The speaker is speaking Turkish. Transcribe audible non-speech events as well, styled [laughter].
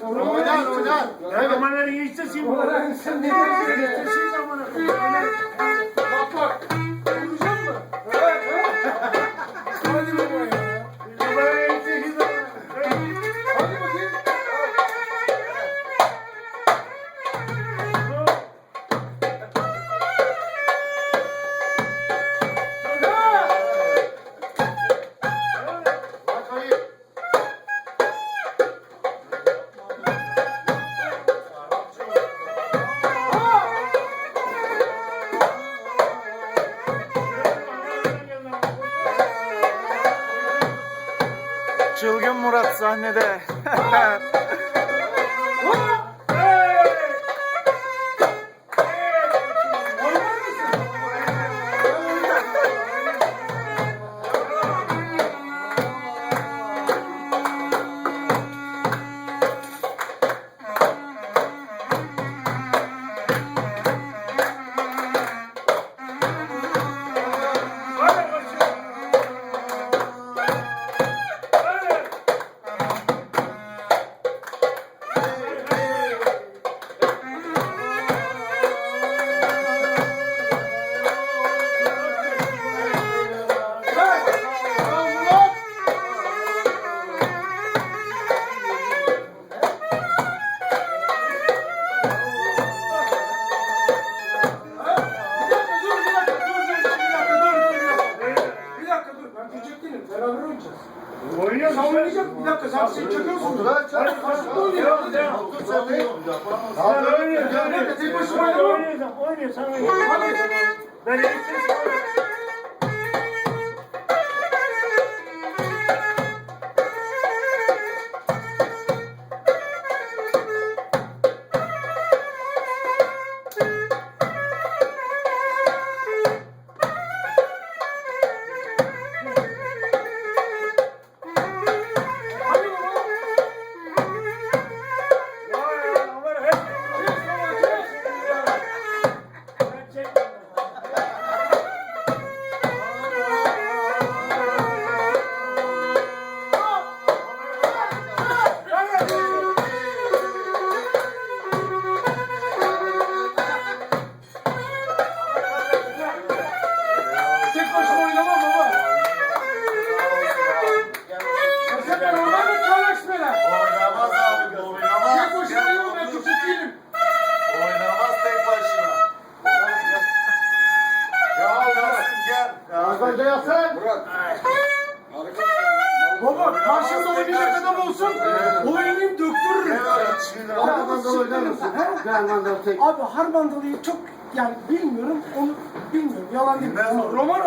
Oynar oynar. Ya romanları geçti şimdi. Ulan sen ne Geçti diyorsun? şimdi amına Çılgın Murat sahnede. [laughs] çocuk değilim, beraber oynayacağız. Oynuyoruz. Sen oynayacak, bir dakika sen şey çakıyorsun. Otur çak. Karşılıklı oynayalım. Otur sen de. Sen oynuyorsun. Tek oynamam. oynuyorsun. Oynuyorsun. Sen oynuyorsun. Hadi. Ben geçtim. Arkadaşlar Yasin. Murat. Baba karşımda oynayacak adam olsun. Döktürürüm. Oynar mısın? Harmandalı tek. Abi Harmandalı'yı çok yani bilmiyorum onu bilmiyorum yalan değil. Roman